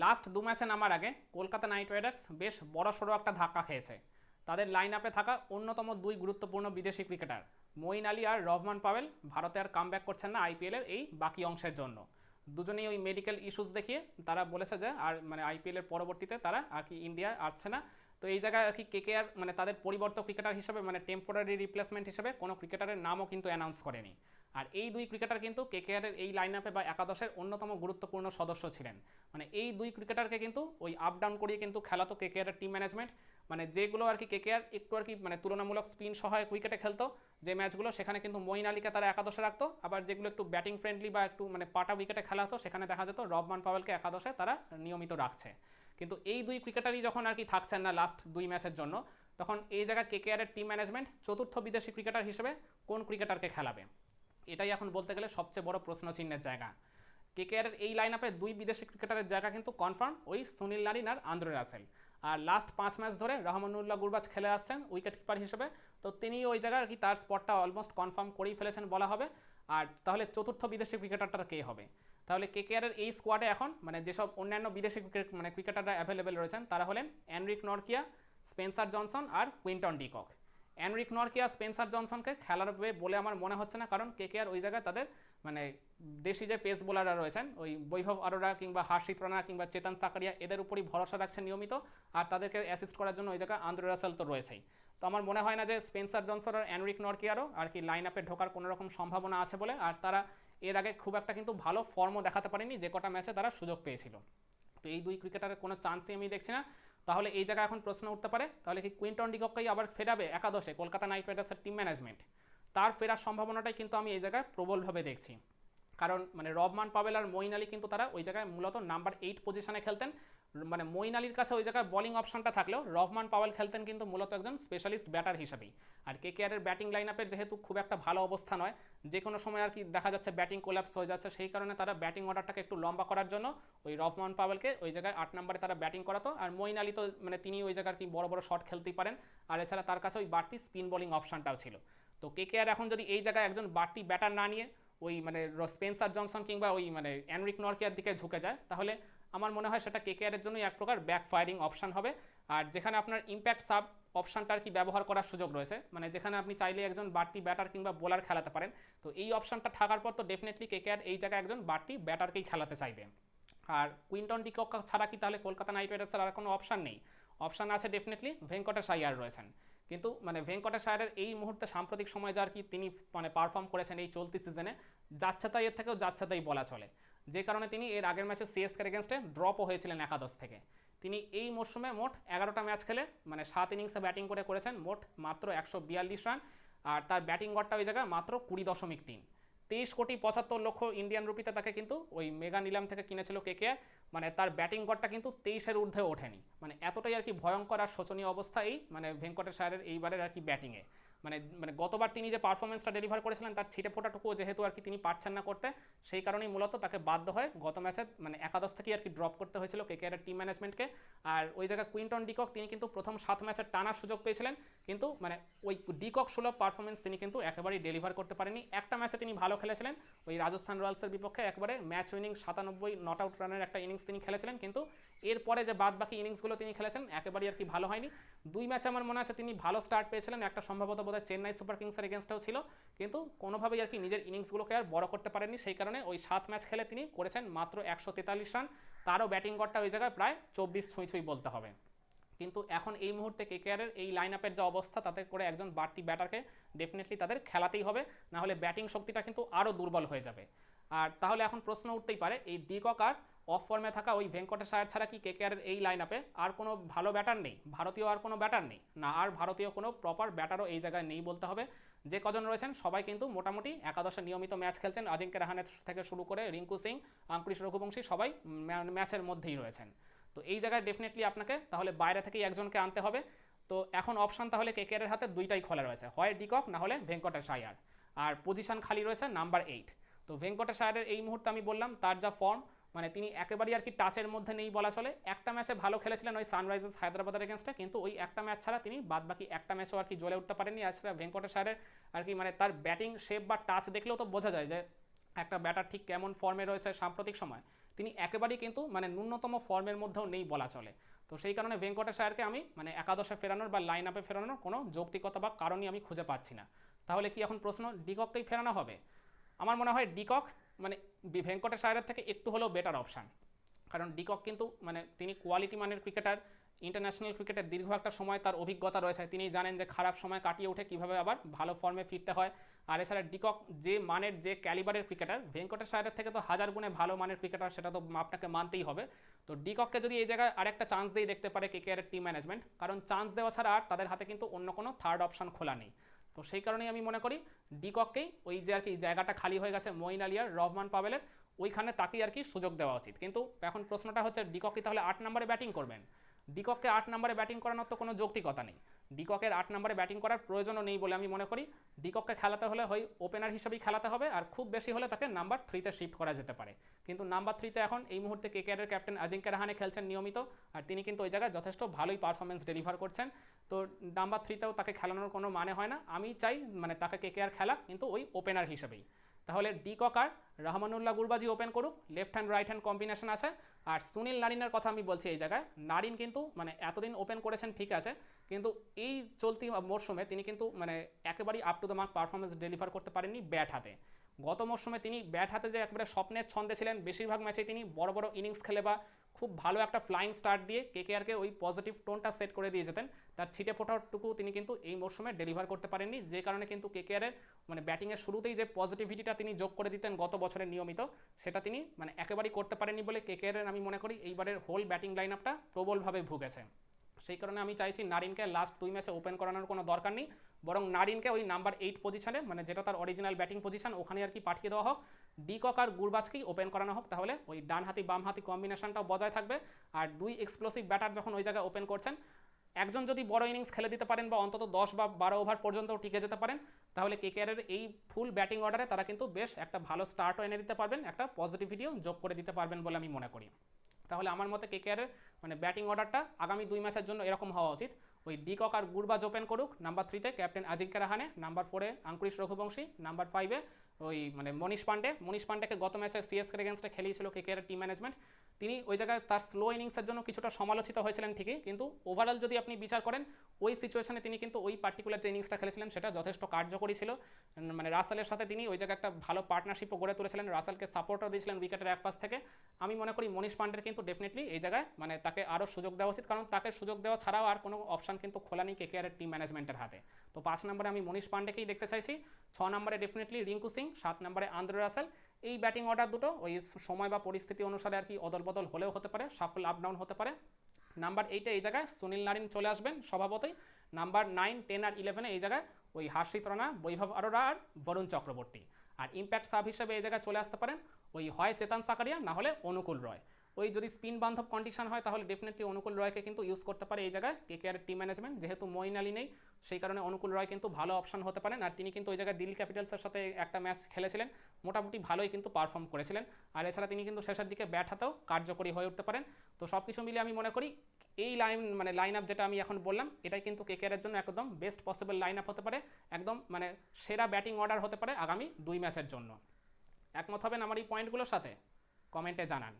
Last দু ম্যাচে নামার আগে কলকাতা নাইট রাইডার্স বেশ বড় সড়ো একটা ধাক্কা খেয়েছে। তাদের লাইন আপে থাকা অন্যতম দুই গুরুত্বপূর্ণ বিদেশি ক্রিকেটার মঈন আলী আর রহমান পাওয়েল ভারতে আর কামব্যাক করছেন না আইপিএলের এই বাকি অংশের জন্য। দুজনেই ওই মেডিকেল ইস্যুস দেখিয়ে তারা বলেছে যে, আর মানে আইপিএলের পরবর্তীতে তারা আর কি ইন্ডিয়া আসছে না। তো এই জায়গায় আর কি কেকেআর মানে তাদের পরিবর্তক ক্রিকেটার হিসেবে মানে টেম্পোরারি রিপ্লেসমেন্ট হিসেবে কোনো ক্রিকেটারের নামও কিন্তু অ্যানাউন্স করেনি। আর এই দুই ক্রিকেটার কিন্তু কেকেআরের এই লাইন আপে বা একাদশের অন্যতম গুরুত্বপূর্ণ সদস্য ছিলেন। মানে এই দুই ক্রিকেটারকে কিন্তু ওই আপ ডাউন করিয়ে কিন্তু খেলাতো কেকেআরের টিম ম্যানেজমেন্ট মানে যেগুলো আর কি কেকেআর একটু আর কি মানে তুলনামূলক স্পিন সহায়ক উইকেটে খেলতো, যে ম্যাচগুলো সেখানে কিন্তু মঈন আলীকে তারা একাদশে রাখতো, আবার যেগুলো একটু ব্যাটিং ফ্রেন্ডলি বা একটু মানে পাটা উইকেটে খেলা হতো, সেখানে দেখা যেত রবমান পাওয়েলকে একাদশে তারা নিয়মিত রাখছে। কিন্তু এই দুই ক্রিকেটারই যখন আর কি থাকছেন না লাস্ট দুই ম্যাচের জন্য, তখন এই জায়গায় কেকেআরের টিম ম্যানেজমেন্ট চতুর্থ বিদেশি ক্রিকেটার হিসেবে কোন ক্রিকেটারকে খেলাবে? এটাই এখন বলতে গেলে সবচেয়ে বড় প্রশ্ন চিহ্নের জায়গা। কেকেআরের এই লাইন আপে দুই বিদেশি ক্রিকেটারের জায়গা কিন্তু কনফার্ম ওই সুনীল নারিন আর আন্দ্রে রাসেল। আর লাস্ট পাঁচ ম্যাচ ধরে রহমানুল্লাহ গুরবাজ খেলে আসছেন উইকেট কিপার হিসেবে। তো তিনি ওই জায়গায় আর কি তার স্পটটা অলমোস্ট কনফার্ম করেই ফেলেছেন বলা হবে। আর তাহলে চতুর্থ বিদেশি ক্রিকেটারটা কে হবে? তাহলে কেকেআরের এই স্কোয়াডে এখন মানে যেসব অন্যান্য বিদেশি ক্রিকেট মানে ক্রিকেটাররা অ্যাভেলেবেল রয়েছেন, তারা হলেন অ্যানরিক নরকিয়া, স্পেন্সার জনসন আর Quinton de Kock. Anrich Nortje Spencer জনসনকে খেলার বলে আমার মনে হচ্ছে না। কারণ কে কে আর ওই জায়গায় তাদের মানে দেশি যে পেস বোলাররা রয়েছেন, ওই বৈভব আরোরা কিংবা হার্ষিত রানা কিংবা চেতন সাকারিয়া, এদের উপরই ভরসা রাখছেন নিয়মিত। আর তাদেরকে অ্যাসিস্ট করার জন্য ওই জায়গায় আন্দ্রে রাসেল তো রয়েছেই। তো আমার মনে হয় না যে স্পেন্সার জনসন আর অ্যানরিক নরকিয়ারও আর কি লাইন আপে ঢোকার কোনো রকম সম্ভাবনা আছে বলে। আর তারা এর আগে খুব একটা কিন্তু ভালো ফর্মও দেখাতে পারেনি, যে কটা ম্যাচে তারা সুযোগ পেয়েছিল। তো এই দুই ক্রিকেটারের কোনো চান্সই আমি দেখছি না। তাহলে এই জায়গায় এখন প্রশ্ন উঠতে পারে, তাহলে কি কুইন্টন ডিকককেই আবার ফেরাবে একাদশে? কলকাতা নাইট রাইডার্সের টিম ম্যানেজমেন্ট তার ফেরার সম্ভাবনাটাই কিন্তু আমি এই জায়গায় প্রবলভাবে দেখছি। কারণ মানে রবমান পাবেল আর মঈন আলী কিন্তু তারা ওই জায়গায় মূলত নাম্বার এইট পজিশনে খেলতেন। মানে মঈন আলীর কাছে ওই জায়গায় বোলিং অপশনটা থাকলেও রহমান পাওয়েল খেলতেন কিন্তু মূলত একজন স্পেশালিস্ট ব্যাটার হিসেবেই। আর কে কেয়ারের ব্যাটিং লাইন আপের যেহেতু খুব একটা ভালো অবস্থা নয়, যে কোনো সময় আর কি দেখা যাচ্ছে ব্যাটিং কোল্যাপস হয়ে যাচ্ছে, সেই কারণে তারা ব্যাটিং অর্ডারটাকে একটু লম্বা করার জন্য ওই রহমান পাওয়েলকে ওই জায়গায় আট নম্বরে তারা ব্যাটিং করাতো। আর মঈন আলী তো মানে তিনি ওই জায়গার কি বড় বড় শট খেলতেই পারেন। আর এছাড়া তার কাছে ওই বাড়তি স্পিন বোলিং অপশনটাও ছিল। তো কে কে আর এখন যদি এই জায়গায় একজন বাড়তি ব্যাটার না নিয়ে ওই মানে স্পেন্সার জনসন কিংবা ওই মানে অ্যানরিক নরকিয়ার দিকে ঝুঁকে যায়, তাহলে আমার মনে হয় সেটা কেকেআরের জন্যই এক প্রকার ব্যাক ফায়ারিং অপশান হবে। আর যেখানে আপনার ইম্প্যাক্ট সাব অপশানটা আর কি ব্যবহার করার সুযোগ রয়েছে মানে যেখানে আপনি চাইলে একজন বাড়তি ব্যাটার কিংবা বোলার খেলাতে পারেন। তো এই অপশানটা থাকার পর তো ডেফিনেটলি কেকেআর এই জায়গায় একজন বাড়তি ব্যাটারকেই খেলাতে চাইবে। আর কুইন্টন ডিকক ছাড়া কি তাহলে কলকাতা নাইট রাইডার্সের আর কোনো অপশান নেই? অপশান আছে ডেফিনেটলি ভেঙ্কটেশ আয়ার রয়েছেন। কিন্তু মানে ভেঙ্কটেশ আয়ারের এই মুহূর্তে সাম্প্রতিক সময় যার কি তিনি মানে পারফর্ম করেছেন এই চলতি সিজনে যাচ্ছে তাই এর থেকেও যাচ্ছে তাই বলা চলে। যে কারণে তিনি এর আগের ম্যাচে সিএসকের এগেনস্টে ড্রপও হয়েছিলেন একাদশ থেকে। তিনি এই মরশুমে মোট এগারোটা ম্যাচ খেলে মানে সাত ইনিংসে ব্যাটিং করে করেছেন মোট মাত্র একশো বিয়াল্লিশ রান, আর তার ব্যাটিং গড়টা ওই জায়গায় মাত্র কুড়ি দশমিক তিন। তেইশ কোটি পঁচাত্তর লক্ষ ইন্ডিয়ান রুপিতে তাকে কিন্তু ওই মেগা নিলাম থেকে কিনেছিল কে কে মানে তার ব্যাটিং গড়টা কিন্তু তেইশের ঊর্ধ্বে ওঠেনি। মানে এতটাই আর কি ভয়ঙ্কর আর শোচনীয় অবস্থা এই মানে ভেঙ্কটেশ আয়ারের এইবারের আর কি ব্যাটিংয়ে। মানে মানে গতবার তিনি যে পারফরমেন্সটা ডেলিভার করেছিলেন, তার ছিটে ফোটাটুকুও যেহেতু আর কি তিনি পারছেন না করতে, সেই কারণেই মূলত তাকে বাধ্য হয় গত ম্যাচে মানে একাদশ থেকেই আর কি ড্রপ করতে হয়েছিল কেকেআরের টিম ম্যানেজমেন্টকে আর ওই জায়গায় কুইন্টন ডিকক তিনি কিন্তু প্রথম সাত ম্যাচের টানার সুযোগ পেয়েছিলেন, কিন্তু মানে ওই ডিকক সুলভ পারফরমেন্স তিনি কিন্তু একেবারেই ডেলিভার করতে পারেনি একটা ম্যাচে তিনি ভালো খেলেছিলেন, ওই রাজস্থান রয়্যালসের বিপক্ষে একবারে ম্যাচ উইনিং সাতানব্বই নট আউট রানের একটা ইনিংস তিনি খেলেছিলেন, কিন্তু এরপরে যে বাদ বাকি ইনিংসগুলো তিনি খেলেছেন, একেবারেই আর কি ভালো হয়নি। দুই ম্যাচে আমার মনে আছে তিনি ভালো স্টার্ট পেয়েছিলেন, একটা সম্ভবত বোধহয় চেন্নাই সুপার কিংসের এগেনস্টও ছিল। কিন্তু কোনোভাবেই আর কি নিজের ইনিংসগুলোকে আর বড় করতে পারেননি। সেই কারণে ওই সাত ম্যাচ খেলে তিনি করেছেন মাত্র একশো তেতাল্লিশ রান। তারও ব্যাটিং গড়টা ওই জায়গায় প্রায় চব্বিশ ছুঁই ছুঁই বলতে হবে। কিন্তু এখন এই মুহূর্তে কেকেআরের এই লাইন আপের যে অবস্থা, তাতে করে একজন বাড়তি ব্যাটারকে ডেফিনেটলি তাদের খেলাতেই হবে। না হলে ব্যাটিং শক্তিটা কিন্তু আরও দুর্বল হয়ে যাবে। আর তাহলে এখন প্রশ্ন উঠতেই পারে, এই ডিকক আর অফ ফর্মে থাকা ওই ভেঙ্কটেশ আয়ার ছাড়া কি কেকেআরের এই লাইন আপে আর কোনো ভালো ব্যাটার নেই? ভারতীয় আর কোনো ব্যাটার নেই? না, আর ভারতীয় কোনো প্রপার ব্যাটারও এই জায়গায় নেই বলতে হবে। যে কজন রয়েছেন, সবাই কিন্তু মোটামুটি একাদশে নিয়মিত ম্যাচ খেলছেন। অজিঙ্ক্য রাহানের থেকে শুরু করে রিঙ্কু সিং আঙ্কুরিশ রঘুবংশী, সবাই ম্যাচের মধ্যেই রয়েছেন। তো এই জায়গায় ডেফিনেটলি আপনাকে তাহলে বাইরে থেকেই একজনকে আনতে হবে। তো এখন অপশান তাহলে কেকেআরের হাতে দুইটাই খোলা রয়েছে। হয় ডিকক না হলে ভেঙ্কটেশ আয়ার আর পজিশন খালি রয়েছে নাম্বার এইট তো ভেঙ্কটেশ আয়ারের এই মুহূর্তে আমি বললাম, তার যা ফর্ম মানে তিনি একেবারেই আর কি টাচের মধ্যে নেই বলা চলে। একটা ম্যাচে ভালো খেলেছিলেন ওই সানরাইজার্স হায়দ্রাবাদের এগেনস্টে কিন্তু ওই একটা ম্যাচ ছাড়া তিনি বাদ বাকি একটা ম্যাচও আর কি জ্বলে উঠতে পারেননি। এছাড়া ভেঙ্কটেশ আয়ারের আর কি মানে তার ব্যাটিং শেপ বা টাচ দেখলেও তো বোঝা যায় যে একটা ব্যাটার ঠিক কেমন ফর্মে রয়েছে সাম্প্রতিক সময়। তিনি একেবারেই কিন্তু মানে ন্যূনতম ফর্মের মধ্যেও নেই বলা চলে। তো সেই কারণে ভেঙ্কটেশ আয়ারকে আমি মানে একাদশে ফেরানোর বা লাইন আপে ফেরানোর কোনো যৌক্তিকতা বা কারণই আমি খুঁজে পাচ্ছি না। তাহলে কি এখন প্রশ্ন ডিকককেই ফেরানো হবে? আমার মনে হয় ডিকক মানে ভেঙ্কটেশ আয়ারের থেকে একটু হলেও বেটার অপশান কারণ ডিকক কিন্তু মানে তিনি কোয়ালিটি মানের ক্রিকেটার ইন্টারন্যাশনাল ক্রিকেটের দীর্ঘ একটা সময় তার অভিজ্ঞতা রয়েছে। তিনি জানেন যে খারাপ সময় কাটিয়ে উঠে কীভাবে আবার ভালো ফর্মে ফিরতে হয়। আর এছাড়া ডিকক যে মানের, যে ক্যালিবারের ক্রিকেটার ভেঙ্কটেশ আয়ারের থেকে তো হাজার গুণে ভালো মানের ক্রিকেটার সেটা তো আপনাকে মানতেই হবে। তো ডিকককে যদি এই জায়গায় আরেকটা চান্স দিয়ে দেখতে পারে কেকেআরের টিম ম্যানেজমেন্ট কারণ চান্স দেওয়া ছাড়া আর তাদের হাতে কিন্তু অন্য কোনো থার্ড অপশন খোলা নেই। তো সেই কারণেই আমি মনে করি ডিকককেই ওই যে আর কি জায়গাটা খালি হয়ে গেছে মঈন আলিয়ার রহমান পাবেলের, ওইখানে তাকেই আর কি সুযোগ দেওয়া উচিত। কিন্তু এখন প্রশ্নটা হচ্ছে ডিকক কি তাহলে আট নম্বরে ব্যাটিং করবেন? ডিকককে আট নম্বরে ব্যাটিং করানোর তো কোনো যৌক্তিকতা নেই। ডিককের আট নম্বরে ব্যাটিং করার প্রয়োজনও নেই বলে আমি মনে করি। ডিকককে খেলাতে হলে হয় ওপেনার হিসেবেই খেলাতে হবে আর খুব বেশি হলে তাকে নাম্বার থ্রিতে শিফট করা যেতে পারে। কিন্তু নাম্বার থ্রিতে এখন এই মুহূর্তে কেকেআরের ক্যাপ্টেন আজিঙ্কা রাহানে খেলছেন নিয়মিত আর তিনি কিন্তু ওই জায়গায় যথেষ্ট ভালোই পারফরমেন্স ডেলিভার করছেন। তো নাম্বার থ্রিতেও তাকে খেলানোর কোনো মানে হয় না। আমি চাই মানে তাকে কেকেআর খেলা কিন্তু ওই ওপেনার হিসেবেই। তাহলে ডিকক আর রহমানুল্লাহ গুরবাজি ওপেন করুক left hand right hand combination আছে। আর সুনীল নারিনের কথা আমি বলছি এই জায়গায়, নারিন কিন্তু মানে এতদিন ওপেন করেছেন, ঠিক আছে। কিন্তু এই চলতি মরশুমে তিনি কিন্তু মানে একেবারেই up to the mark performance deliver করতে পারেননি ব্যাট হাতে। গত মরশুমে তিনি ব্যাট হাতে যে একেবারে স্বপ্নের ছন্দে ছিলেন, বেশিরভাগ ম্যাচে তিনি বড় বড় ইনিংস খেলে বা খুব ভালো একটা ফ্লাইং স্টার্ট দিয়ে কেকেআরকে ওই পজিটিভ টোনটা সেট করে দিয়ে যেতেন। তার ছিটে ফোটাটুকু তিনি কিন্তু এই মরশুমে ডেলিভার করতে পারেননি। যে কারণে কিন্তু কেকেআরের মানে ব্যাটিংয়ের শুরুতেই যে পজিটিভিটিটা তিনি যোগ করে দিতেন গত বছরের নিয়মিত, সেটা তিনি মানে একেবারেই করতে পারেননি বলে কেকেআরের আমি মনে করি এইবারের হোল ব্যাটিং লাইন আপটা প্রবলভাবে ভুগেছে। সেই কারণে আমি চাইছি নারিনকে লাস্ট দুই ম্যাচে ওপেন করানোর কোনো দরকার নেই। বরং নারিনকে ওই নাম্বার এইট পজিশনে মানে যেটা তার অরিজিনাল ব্যাটিং পজিশন ওখানে আর কি পাঠিয়ে দেওয়া হোক। ডিকক আর গুরবাজকেই ওপেন করানো হোক তাহলে। ওই ডান হাতি বাম হাতি কম্বিনেশনটাও বজায় থাকবে। আর দুই এক্সপ্লোসিভ ব্যাটার যখন ওই জায়গায় ওপেন করছেন, একজন যদি বড় ইনিংস খেলে দিতে পারেন বা অন্তত দশ বা বারো ওভার পর্যন্ত টিকে যেতে পারেন, তাহলে কেকেআরের এই ফুল ব্যাটিং অর্ডারে তারা কিন্তু বেশ একটা ভালো স্টার্টও এনে দিতে পারবেন। একটা পজিটিভিটিও যোগ করে দিতে পারবেন বলে আমি মনে করি। তাহলে আমার মতে কেকেআরের মানে ব্যাটিং অর্ডারটা আগামী দুই ম্যাচের জন্য এরকম হওয়া উচিত। ওই ডিকক আর গুরবাজ ওপেন করুক। নাম্বার থ্রিতে ক্যাপ্টেন আজিঙ্কা রাহানে নাম্বার ফোরে আঙ্কুরিশ রঘুবংশী নাম্বার ফাইভে ওই মানে মনীষ পান্ডে। মনীষ পান্ডেকে গত ম্যাচে সিএসকে এগেনস্টে খেলিয়েছিল কেকেআরের টিম ম্যানেজমেন্ট তিনি ওই জায়গায় তার স্লো ইনিংসের জন্য কিছুটা সমালোচিত হয়েছিলেন ঠিকই, কিন্তু ওভারঅল যদি আপনি বিচার করেন, ওই সিচুয়েশনে তিনি কিন্তু ওই পার্টিকুলার যে ইনিংসটা খেলেছিলেন সেটা যথেষ্ট কার্যকরী ছিল। মানে রাসেলের সাথে তিনি ওই জায়গায় একটা ভালো পার্টনারশিপও গড়ে তুলেছিলেন, রাসেলকে সাপোর্টও দিয়েছিলেন উইকেটের এক পাশ থেকে। আমি মনে করি মনীষ পান্ডের কিন্তু ডেফিনেটলি এই জায়গায় মানে তাকে আরও সুযোগ দেওয়া উচিত, কারণ তাকে সুযোগ দেওয়া ছাড়াও আর কোনো অপশন কিন্তু খোলা নেই কেকেআরের টিম ম্যানেজমেন্টের হাতে। তো পাঁচ নম্বরে আমি মনীষ পান্ডেকেই দেখতে চাইছি, ছ নম্বরে ডেফিনেটলি রিঙ্কু সিং, সাত নম্বরে আন্দ্রে রাসেল এই ব্যাটিং অর্ডার দুটো, ওই সময় বা পরিস্থিতি অনুসারে আর কি অদল বদল হলেও হতে পারে সাফল আপ ডাউন হতে পারে। নাম্বার এইটে এই জায়গায় সুনীল নারিন চলে আসবেন স্বভাবতই। নাম্বার নাইন টেন আর ইলেভেনে এই জায়গায় ওই হার্ষিত রানা, বৈভব আরোরা আর বরুণ চক্রবর্তী। আর ইম্প্যাক্ট সাব হিসেবে এই জায়গায় চলে আসতে পারেন ওই হয় চেতন সাকারিয়া, না হলে অনুকূল রয়। ওই যদি স্পিন বান্ধব কন্ডিশন হয়, তাহলে ডেফিনেটলি অনুকূল রয়কে কিন্তু ইউজ করতে পারে এই জায়গায় কে কেকেআর টিম ম্যানেজমেন্ট যেহেতু মইন আলী নেই, সেই কারণে অনুকূল রয় কিন্তু ভালো অপশন হতে পারেন আর তিনি কিন্তু ওই জায়গায় দিল্লি ক্যাপিটালসের সাথে একটা ম্যাচ খেলেছিলেন। মোটামুটি ভালোই কিন্তু পারফর্ম করেছিলেন। আর এছাড়া তিনি কিন্তু শেষের দিকে ব্যাট হাতেও কার্যকরী হয়ে উঠতে পারেন। তো সব কিছু মিলে আমি মনে করি, এই লাইন মানে লাইন আপ যেটা আমি এখন বললাম, এটাই কিন্তু কেকেআরের জন্য একদম বেস্ট পসিবল লাইন আপ হতে পারে। একদম মানে সেরা ব্যাটিং অর্ডার হতে পারে আগামী দুই ম্যাচের জন্য। একমত হবেন আমার এই পয়েন্টগুলোর সাথে? কমেন্টে জানান।